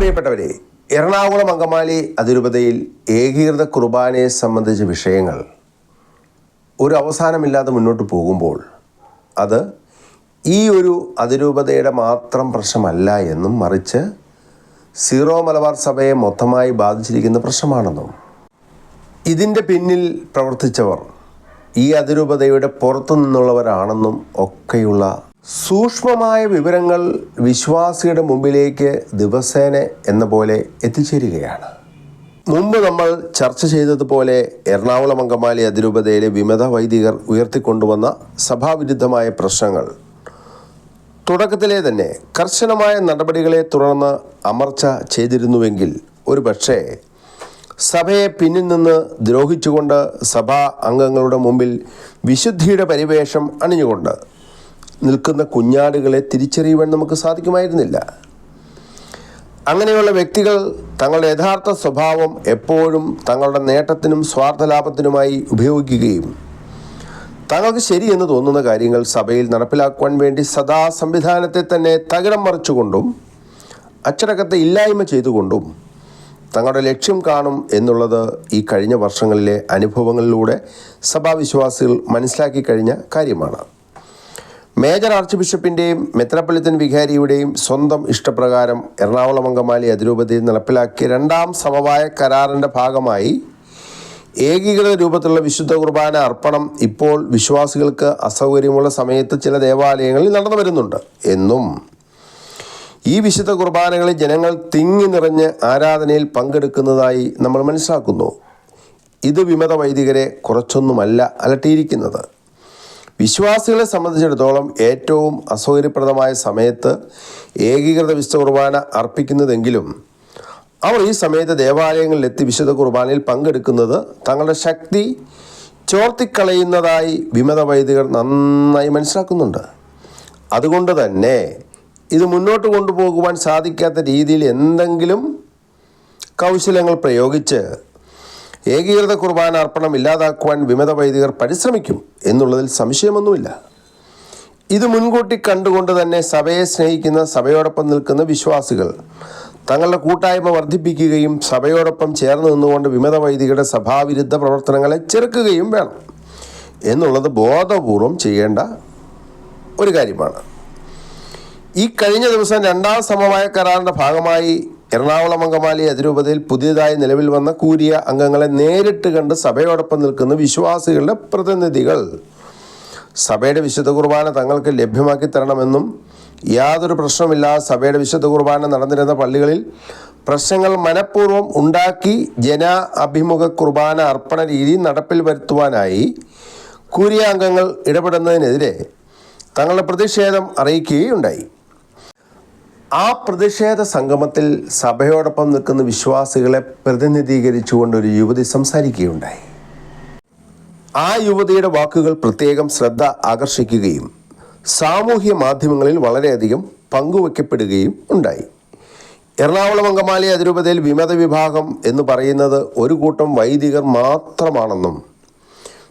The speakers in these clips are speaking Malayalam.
പ്രിയപ്പെട്ടവരെ എറണാകുളം അങ്കമാലി അതിരൂപതയിൽ ഏകീകൃത കുർബാനയെ സംബന്ധിച്ച വിഷയങ്ങൾ ഒരു അവസാനമില്ലാതെ മുന്നോട്ട് പോകുമ്പോൾ അത് ഈ ഒരു അതിരൂപതയുടെ മാത്രം പ്രശ്നമല്ല എന്നും മറിച്ച് സീറോ മലബാർ സഭയെ മൊത്തമായി ബാധിച്ചിരിക്കുന്ന പ്രശ്നമാണെന്നും. ഇതിന്റെ പിന്നിൽ പ്രവർത്തിച്ചവർ ഈ അതിരൂപതയുടെ പുറത്തു നിന്നുള്ളവരാണെന്നും ഒക്കെയുള്ള സൂക്ഷ്മമായ വിവരങ്ങൾ വിശ്വാസിയുടെ മുമ്പിലേക്ക് ദിവസേന എന്ന പോലെ എത്തിച്ചേരുകയാണ്. മുമ്പ് നമ്മൾ ചർച്ച ചെയ്തതുപോലെ എറണാകുളം അങ്കമാലി അതിരൂപതയിലെ വിമത വൈദികർ ഉയർത്തിക്കൊണ്ടുവന്ന സഭാവിരുദ്ധമായ പ്രശ്നങ്ങൾ. തുടക്കത്തിലെ തന്നെ കർശനമായ നടപടികളെ തുടർന്ന് അമർച്ച ചെയ്തിരുന്നുവെങ്കിൽ ഒരു പക്ഷേ സഭയെ പിന്നിൽ നിന്ന് ദ്രോഹിച്ചുകൊണ്ട് സഭാ അംഗങ്ങളുടെ മുമ്പിൽ വിശുദ്ധിയുടെ പരിവേഷം അണിഞ്ഞുകൊണ്ട് നിൽക്കുന്ന കുഞ്ഞാടുകളെ തിരിച്ചറിയുവാൻ നമുക്ക് സാധിക്കുമായിരുന്നില്ല. അങ്ങനെയുള്ള വ്യക്തികൾ തങ്ങളുടെ യഥാർത്ഥ സ്വഭാവം എപ്പോഴും തങ്ങളുടെ നേട്ടത്തിനും സ്വാർത്ഥലാഭത്തിനുമായി ഉപയോഗിക്കുകയും തങ്ങൾക്ക് ശരിയെന്ന് തോന്നുന്ന കാര്യങ്ങൾ സഭയിൽ നടപ്പിലാക്കുവാൻ വേണ്ടി സദാ സംവിധാനത്തെ തന്നെ തകിടം മറിച്ചുകൊണ്ടും അച്ചടക്കത്തെ ഇല്ലായ്മ ചെയ്തുകൊണ്ടും തങ്ങളുടെ ലക്ഷ്യം കാണും എന്നുള്ളത് ഈ കഴിഞ്ഞ വർഷങ്ങളിലെ അനുഭവങ്ങളിലൂടെ സഭാവിശ്വാസികൾ മനസ്സിലാക്കി കഴിഞ്ഞ കാര്യമാണ്. മേജർ ആർച്ച് ബിഷപ്പിന്റെയും മെത്രപ്പള്ളിത്തൻ വിഹാരിയുടെയും സ്വന്തം ഇഷ്ടപ്രകാരം എറണാകുളം അങ്കമാലി അതിരൂപതയിൽ നടപ്പിലാക്കിയ രണ്ടാം സമവായ കരാറിന്റെ ഭാഗമായി ഏകീകൃത രൂപത്തിലുള്ള വിശുദ്ധ കുർബാന അർപ്പണം ഇപ്പോൾ വിശ്വാസികൾക്ക് അസൗകര്യമുള്ള സമയത്ത് ചില ദേവാലയങ്ങളിൽ നടന്നു വരുന്നുണ്ട്. എന്നും ഈ വിശുദ്ധ കുർബാനകളിൽ ജനങ്ങൾ തിങ്ങി നിറഞ്ഞ് ആരാധനയിൽ പങ്കെടുക്കുന്നതായി നമ്മൾ മനസ്സിലാക്കുന്നു. ഇത് വിമത വൈദികരെ കുറച്ചൊന്നുമല്ല അലട്ടിയിരിക്കുന്നത്. വിശ്വാസികളെ സംബന്ധിച്ചിടത്തോളം ഏറ്റവും അസൗകര്യപ്രദമായ സമയത്ത് ഏകീകൃത വിശുദ്ധ കുർബാന അർപ്പിക്കുന്നതെങ്കിലും അവർ ഈ സമയത്ത് ദേവാലയങ്ങളിലെത്തി വിശുദ്ധ കുർബാനയിൽ പങ്കെടുക്കുന്നത് തങ്ങളുടെ ശക്തി ചോർത്തിക്കളയുന്നതായി വിമത വൈദികർ നന്നായി മനസ്സിലാക്കുന്നുണ്ട്. അതുകൊണ്ട് തന്നെ ഇത് മുന്നോട്ട് കൊണ്ടുപോകുവാൻ സാധിക്കാത്ത രീതിയിൽ എന്തെങ്കിലും കൗശലങ്ങൾ പ്രയോഗിച്ച് ഏകീകൃത കുർബാന അർപ്പണം ഇല്ലാതാക്കുവാൻ വിമത വൈദികർ പരിശ്രമിക്കും എന്നുള്ളതിൽ സംശയമൊന്നുമില്ല. ഇത് മുൻകൂട്ടി കണ്ടുകൊണ്ട് തന്നെ സഭയെ സ്നേഹിക്കുന്ന സഭയോടൊപ്പം നിൽക്കുന്ന വിശ്വാസികൾ തങ്ങളുടെ കൂട്ടായ്മ വർദ്ധിപ്പിക്കുകയും സഭയോടൊപ്പം ചേർന്ന് നിന്നുകൊണ്ട് വിമത വൈദികരുടെ സഭാവിരുദ്ധ പ്രവർത്തനങ്ങളെ ചെറുക്കുകയും വേണം. എന്നുള്ളത് ബോധപൂർവം ചെയ്യേണ്ട ഒരു കാര്യമാണ്. ഈ കഴിഞ്ഞ ദിവസം രണ്ടാം സമവായ കരാറിന്റെ ഭാഗമായി എറണാകുളം അങ്കമാലി അതിരൂപതയിൽ പുതിയതായി നിലവിൽ വന്ന കൂരിയ അംഗങ്ങളെ നേരിട്ട് കണ്ട് സഭയോടൊപ്പം നിൽക്കുന്ന വിശ്വാസികളുടെ പ്രതിനിധികൾ. സഭയുടെ വിശുദ്ധ കുർബാന തങ്ങൾക്ക് ലഭ്യമാക്കി തരണമെന്നും യാതൊരു പ്രശ്നമില്ലാതെ സഭയുടെ വിശുദ്ധ കുർബാന നടന്നിരുന്ന പള്ളികളിൽ പ്രശ്നങ്ങൾ മനഃപൂർവം ഉണ്ടാക്കി ജന അഭിമുഖ കുർബാന അർപ്പണ രീതി നടപ്പിൽ വരുത്തുവാനായി കൂരിയ അംഗങ്ങൾ ഇടപെടുന്നതിനെതിരെ തങ്ങളുടെ പ്രതിഷേധം അറിയിക്കുകയുണ്ടായി. ആ പ്രതിഷേധ സംഗമത്തിൽ സഭയോടൊപ്പം നിൽക്കുന്ന വിശ്വാസികളെ പ്രതിനിധീകരിച്ചുകൊണ്ട് ഒരു യുവതി സംസാരിക്കുകയുണ്ടായി. ആ യുവതിയുടെ വാക്കുകൾ പ്രത്യേകം ശ്രദ്ധ ആകർഷിക്കുകയും സാമൂഹ്യ മാധ്യമങ്ങളിൽ വളരെയധികം പങ്കുവയ്ക്കപ്പെടുകയും ഉണ്ടായി. എറണാകുളം അങ്കമാലി അതിരൂപതയിൽ വിമത വിഭാഗം എന്ന് പറയുന്നത് ഒരു കൂട്ടം വൈദികർ മാത്രമാണെന്നും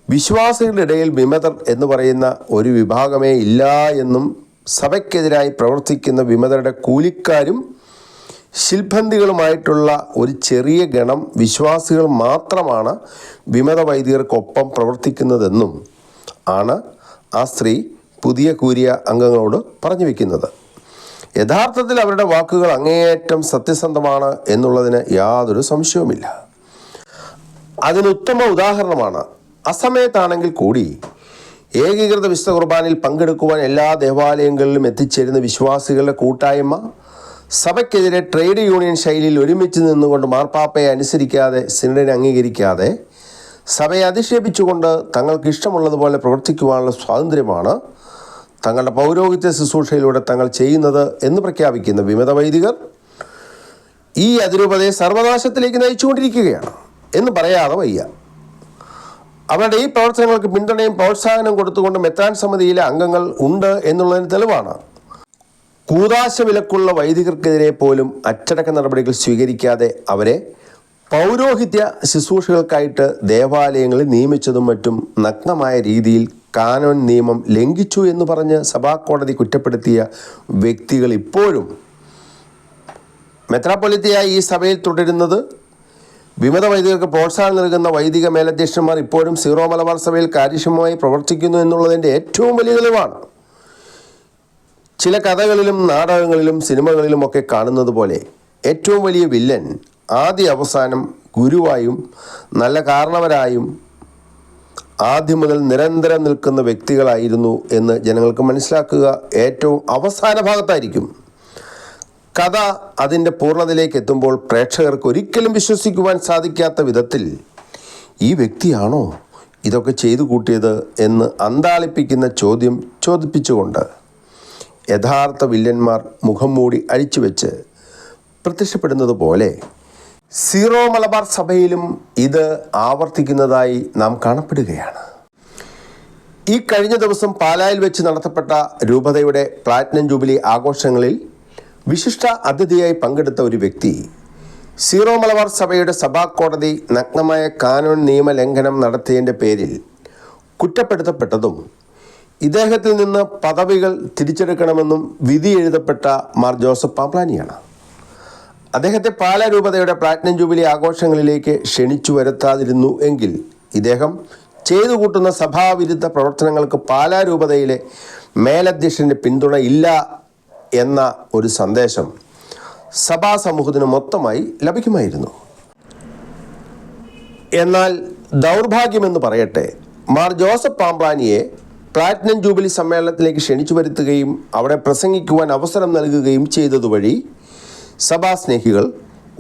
വിശ്വാസികളുടെ ഇടയിൽ വിമതർ എന്ന് പറയുന്ന ഒരു വിഭാഗമേ ഇല്ല എന്നും സഭയ്ക്കെതിരായി പ്രവർത്തിക്കുന്ന വിമതരുടെ കൂലിക്കാരും ശിൽഭന്തികളുമായിട്ടുള്ള ഒരു ചെറിയ ഗണം വിശ്വാസികൾ മാത്രമാണ് വിമത വൈദികർക്കൊപ്പം പ്രവർത്തിക്കുന്നതെന്നും ആണ് ആ സ്ത്രീ പുതിയ കൂരിയ അംഗങ്ങളോട് പറഞ്ഞു വയ്ക്കുന്നത് യഥാർത്ഥത്തിൽ അവരുടെ വാക്കുകൾ അങ്ങേയറ്റം സത്യസന്ധമാണ് എന്നുള്ളതിന് യാതൊരു സംശയവുമില്ല. അതിനുത്തമ ഉദാഹരണമാണ്. അസമയത്താണെങ്കിൽ കൂടി ഏകീകൃത വിശുദ്ധ കുർബാനയിൽ പങ്കെടുക്കുവാൻ എല്ലാ ദേവാലയങ്ങളിലും എത്തിച്ചേരുന്ന വിശ്വാസികളുടെ കൂട്ടായ്മ സഭയ്ക്കെതിരെ ട്രേഡ് യൂണിയൻ ശൈലിയിൽ ഒരുമിച്ച് നിന്നുകൊണ്ട് മാർപ്പാപ്പയെ അനുസരിക്കാതെ സിനഡിനെ അംഗീകരിക്കാതെ സഭയെ അധിക്ഷേപിച്ചുകൊണ്ട് തങ്ങൾക്ക് ഇഷ്ടമുള്ളതുപോലെ പ്രവർത്തിക്കുവാനുള്ള സ്വാതന്ത്ര്യമാണ് തങ്ങളുടെ പൗരോഹിത്യ ശുശ്രൂഷയിലൂടെ തങ്ങൾ ചെയ്യുന്നത് എന്ന് പ്രഖ്യാപിക്കുന്ന വിമത വൈദികർ ഈ അതിരൂപതയെ സർവനാശത്തിലേക്ക് നയിച്ചുകൊണ്ടിരിക്കുകയാണ് എന്ന് പറയാതെ വയ്യ. അവരുടെ ഈ പ്രവർത്തനങ്ങൾക്ക് പിന്തുണയും പ്രോത്സാഹനം കൊടുത്തുകൊണ്ട് മെത്രാൻ സമിതിയിലെ അംഗങ്ങൾ ഉണ്ട് എന്നുള്ളതിന് തെളിവാണ്. കൂതാശ വിലക്കുള്ള വൈദികർക്കെതിരെ പോലും അച്ചടക്ക നടപടികൾ സ്വീകരിക്കാതെ അവരെ പൗരോഹിത്യ ശുശ്രൂഷകൾക്കായിട്ട് ദേവാലയങ്ങളിൽ നിയമിച്ചതും മറ്റും നഗ്നമായ രീതിയിൽ കാനോൻ നിയമം ലംഘിച്ചു എന്ന് പറഞ്ഞ് സഭാകോടതി കുറ്റപ്പെടുത്തിയ വ്യക്തികൾ ഇപ്പോഴും. മെത്രാപ്പൊലിത്തയായി ഈ സഭയിൽ തുടരുന്നത് വിമത വൈദികർക്ക് പ്രോത്സാഹനം നൽകുന്ന വൈദിക മേലധ്യക്ഷന്മാർ ഇപ്പോഴും സീറോ മലബാർ സഭയിൽ കാര്യക്ഷമമായി പ്രവർത്തിക്കുന്നു എന്നുള്ളതിന്റെ ഏറ്റവും വലിയ തെളിവാണ്. ചില കഥകളിലും നാടകങ്ങളിലും സിനിമകളിലും ഒക്കെ കാണുന്നത് പോലെ ഏറ്റവും വലിയ വില്ലൻ ആദ്യ അവസാനം ഗുരുവായും നല്ല കാരണവരായും ആദ്യം മുതൽ നിരന്തരം നിൽക്കുന്ന വ്യക്തികളായിരുന്നു എന്ന് ജനങ്ങൾക്ക് മനസ്സിലാക്കുക ഏറ്റവും അവസാന ഭാഗത്തായിരിക്കും. കഥ അതിന്റെ പൂർണതയിലേക്ക് എത്തുമ്പോൾ പ്രേക്ഷകർക്ക് ഒരിക്കലും വിശ്വസിക്കുവാൻ സാധിക്കാത്ത വിധത്തിൽ ഈ വ്യക്തിയാണോ ഇതൊക്കെ ചെയ്തു കൂട്ടിയത് എന്ന് അന്താളിപ്പിക്കുന്ന ചോദ്യം ചോദിപ്പിച്ചുകൊണ്ട് യഥാർത്ഥ വില്ലന്മാർ മുഖം മൂടി അഴിച്ചു വെച്ച് പ്രത്യക്ഷപ്പെടുന്നത് പോലെ സീറോ മലബാർ സഭയിലും ഇത് ആവർത്തിക്കുന്നതായി നാം കാണപ്പെടുകയാണ്. ഈ കഴിഞ്ഞ ദിവസം പാലായിൽ വെച്ച് നടത്തപ്പെട്ട രൂപതയുടെ പ്ലാറ്റിനം ജൂബിലി ആഘോഷങ്ങളിൽ വിശിഷ്ട അതിഥിയായി പങ്കെടുത്ത ഒരു വ്യക്തി സീറോ മലബാർ സഭയുടെ സഭാ കോടതി നഗ്നമായ കാനൂൺ നിയമലംഘനം നടത്തിയതിന്റെ പേരിൽ കുറ്റപ്പെടുത്തപ്പെട്ടതും ഇദ്ദേഹത്തിൽ നിന്ന് പദവികൾ തിരിച്ചെടുക്കണമെന്നും വിധി എഴുതപ്പെട്ട മാർ ജോസഫ് പാപ്ലാനിയാണ് അദ്ദേഹത്തെ പാലാ രൂപതയുടെ പ്ലാറ്റിനം ജൂബിലി ആഘോഷങ്ങളിലേക്ക് ക്ഷണിച്ചു വരുത്താതിരുന്നു എങ്കിൽ ഇദ്ദേഹം ചെയ്തു കൂട്ടുന്ന സഭാവിരുദ്ധ പ്രവർത്തനങ്ങൾക്ക് പാലാ രൂപതയിലെ മേലധ്യക്ഷന്റെ പിന്തുണ ഇല്ല എന്ന ഒരു സന്ദേശം സഭാ സമൂഹത്തിന് മൊത്തമായി ലഭിക്കുമായിരുന്നു. എന്നാൽ ദൗർഭാഗ്യമെന്ന് പറയട്ടെ മാർ ജോസഫ് പാമ്പ്ലാനിയെ പ്ലാറ്റിനം ജൂബിലി സമ്മേളനത്തിലേക്ക് ക്ഷണിച്ചു വരുത്തുകയും അവിടെ പ്രസംഗിക്കുവാൻ അവസരം നൽകുകയും ചെയ്തതുവഴി സഭാസ്നേഹികൾ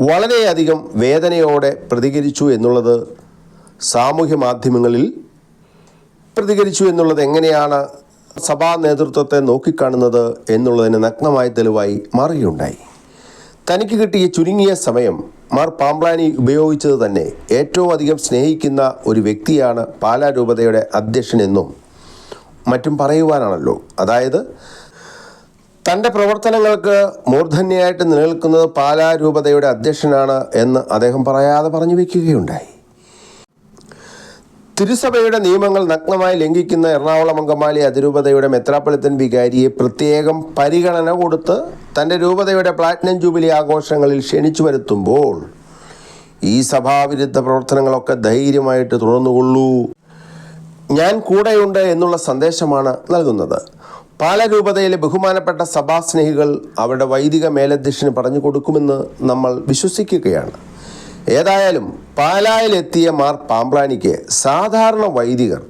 വളരെയധികം വേദനയോടെ പ്രതികരിച്ചു എന്നുള്ളത് സാമൂഹ്യ മാധ്യമങ്ങളിൽ പ്രതികരിച്ചു എന്നുള്ളത് എങ്ങനെയാണ് സഭാ നേതൃത്വത്തെ നോക്കിക്കാണുന്നത് എന്നുള്ളതിന് നഗ്നമായ തെളിവായി മാറുകയുണ്ടായി. തനിക്ക് കിട്ടിയ ചുരുങ്ങിയ സമയം മാർ പാമ്പ്ലാനി ഉപയോഗിച്ചത് തന്നെ ഏറ്റവും അധികം സ്നേഹിക്കുന്ന ഒരു വ്യക്തിയാണ് പാലാ രൂപതയുടെ അധ്യക്ഷനെന്നും മറ്റും പറയുവാനാണല്ലോ. അതായത് തന്റെ പ്രവർത്തനങ്ങൾക്ക് മൂർധന്യമായിട്ട് നിലനിൽക്കുന്നത് പാലാ രൂപതയുടെ അധ്യക്ഷനാണ് എന്ന് അദ്ദേഹം പറയാതെ പറഞ്ഞു വയ്ക്കുകയുണ്ടായി. തിരുസഭയുടെ നിയമങ്ങൾ നഗ്നമായി ലംഘിക്കുന്ന എറണാകുളം അങ്കമാലി അതിരൂപതയുടെ മെത്രാപ്പൊളിത്തൻ വികാരിയെ പ്രത്യേകം പരിഗണന കൊടുത്ത് തന്റെ രൂപതയുടെ പ്ലാറ്റിനം ജൂബിലി ആഘോഷങ്ങളിൽ ക്ഷണിച്ചു വരുത്തുമ്പോൾ ഈ സഭാവിരുദ്ധ പ്രവർത്തനങ്ങളൊക്കെ ധൈര്യമായിട്ട് തുടർന്നുകൊള്ളൂ. ഞാൻ കൂടെയുണ്ട് എന്നുള്ള സന്ദേശമാണ് നൽകുന്നത്. പാലരൂപതയിലെ ബഹുമാനപ്പെട്ട സഭാസ്നേഹികൾ അവരുടെ വൈദിക മേലധ്യക്ഷന് പറഞ്ഞു കൊടുക്കുമെന്ന് നമ്മൾ വിശ്വസിക്കുകയാണ്. ഏതായാലും പാലായിലെത്തിയ മാർ പാമ്പ്ലാനിക്ക് സാധാരണ വൈദികർ.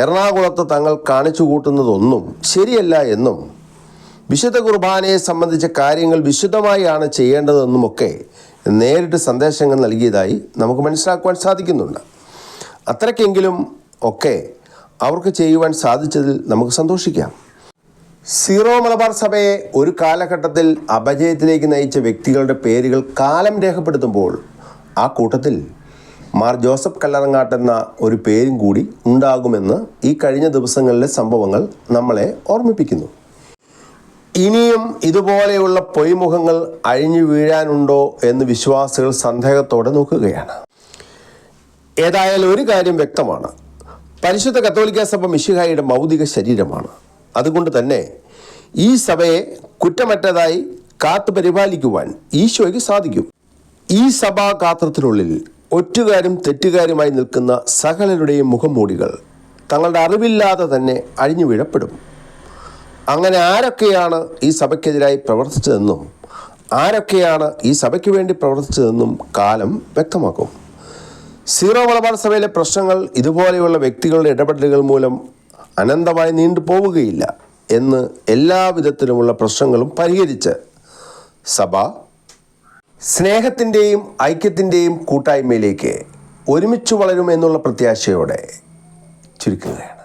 എറണാകുളത്ത് തങ്ങൾ കാണിച്ചു കൂട്ടുന്നതൊന്നും ശരിയല്ല എന്നും വിശുദ്ധ കുർബാനയെ സംബന്ധിച്ച കാര്യങ്ങൾ വിശുദ്ധമായാണ് ചെയ്യേണ്ടതെന്നുമൊക്കെ നേരിട്ട് സന്ദേശങ്ങൾ നൽകിയതായി നമുക്ക് മനസ്സിലാക്കുവാൻ സാധിക്കുന്നുണ്ട്. അത്രയ്ക്കെങ്കിലും ഒക്കെ അവർക്ക് ചെയ്യുവാൻ സാധിച്ചതിൽ നമുക്ക് സന്തോഷിക്കാം. സീറോ മലബാർ സഭയെ ഒരു കാലഘട്ടത്തിൽ അപജയത്തിലേക്ക് നയിച്ച വ്യക്തികളുടെ പേരുകൾ കാലം രേഖപ്പെടുത്തുമ്പോൾ ആ കൂട്ടത്തിൽ മാർ ജോസഫ് കല്ലറങ്ങാട്ടെന്ന ഒരു പേരും കൂടി ഉണ്ടാകുമെന്ന് ഈ കഴിഞ്ഞ ദിവസങ്ങളിലെ സംഭവങ്ങൾ നമ്മളെ ഓർമ്മിപ്പിക്കുന്നു. ഇനിയും ഇതുപോലെയുള്ള പൊയ്മുഖങ്ങൾ അഴിഞ്ഞു വീഴാനുണ്ടോ എന്ന് വിശ്വാസികൾ സന്ദേഹത്തോടെ നോക്കുകയാണ്. ഏതായാലും ഒരു കാര്യം വ്യക്തമാണ്. പരിശുദ്ധ കത്തോലിക്ക സഭ മിശിഹായുടെ ഭൗതിക ശരീരമാണ്. അതുകൊണ്ട് തന്നെ ഈ സഭയെ കുറ്റമറ്റതായി കാത്തു പരിപാലിക്കുവാൻ ഈശോയ്ക്ക് സാധിക്കും. ഈ സഭാഗാത്രത്തിനുള്ളിൽ ഒറ്റുകാരും തെറ്റുകാരുമായി നിൽക്കുന്ന സകലരുടെയും മുഖംമൂടികൾ തങ്ങളുടെ അറിവില്ലാതെ തന്നെ അഴിഞ്ഞു വീഴപ്പെടും. അങ്ങനെ ആരൊക്കെയാണ് ഈ സഭയ്ക്കെതിരായി പ്രവർത്തിച്ചതെന്നും ആരൊക്കെയാണ് ഈ സഭയ്ക്ക് വേണ്ടി പ്രവർത്തിച്ചതെന്നും കാലം വ്യക്തമാക്കും. സീറോ മലബാർ സഭയിലെ പ്രശ്നങ്ങൾ ഇതുപോലെയുള്ള വ്യക്തികളുടെ ഇടപെടലുകൾ മൂലം അനന്തമായി നീണ്ടു പോവുകയില്ല എന്ന് എല്ലാവിധത്തിലുമുള്ള പ്രശ്നങ്ങളും പരിഹരിച്ച് സഭ സ്നേഹത്തിന്റെയും ഐക്യത്തിന്റെയും കൂട്ടായ്മയിലേക്ക് ഒരുമിച്ച് വളരും എന്നുള്ള പ്രത്യാശയോടെ ചുരുക്കുകയാണ്.